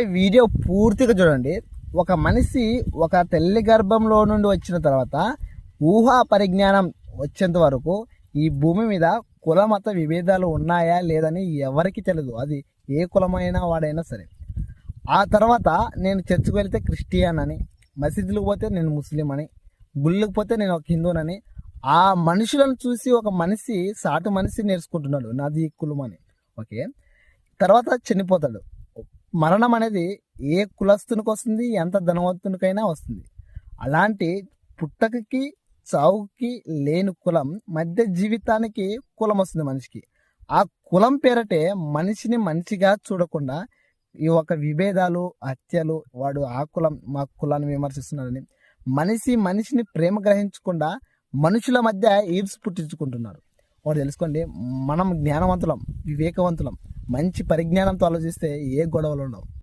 Video పూర్తిగా చూడండి. ఒక మనిషి ఒక తల్లి గర్భంలో నుండి వచ్చిన తర్వాత ఊహా పరిజ్ఞానం వచ్చేంత వరకు ఈ భూమి మీద కుల మత విభేదాలు ఉన్నాయా లేదని ఎవరికి తెలియదు అది ఏ కులమైనా వాడైనా సరే. ఆ తర్వాత నేను చర్చికి వెళితే క్రిస్టియన్ అని మసీదులకు పోతే నేను ముస్లిం అని గుళ్ళకి పోతే నేను ఒక హిందూనని ఆ మనుషులను చూసి ఒక మనిషి సాటి మనిషి నేర్చుకుంటున్నాడు. నాది కులం అని. ఓకే? తర్వాత చనిపోతాడు. మరణం అనేది ఏ కులస్తునికి వస్తుంది ఎంత ధనవంతునికైనా వస్తుంది. అలాంటి పుట్టకకి చావుకి లేని కులం మధ్య జీవితానికి కులం వస్తుంది మనిషికి. ఆ కులం పేరటే మనిషిని మనిషిగా చూడకుండా ఈ ఒక విభేదాలు హత్యలు వాడు ఆ కులం మా కులాన్ని విమర్శిస్తున్నాడని మనిషి మనిషిని ప్రేమ గ్రహించకుండా మనుషుల మధ్య ఈడ్స్ పుట్టించుకుంటున్నారు. వాడు తెలుసుకోండి మనం జ్ఞానవంతులం వివేకవంతులం. మంచి పరిజ్ఞానంతో ఆలోచిస్తే ఏ గొడవలు ఉండవు.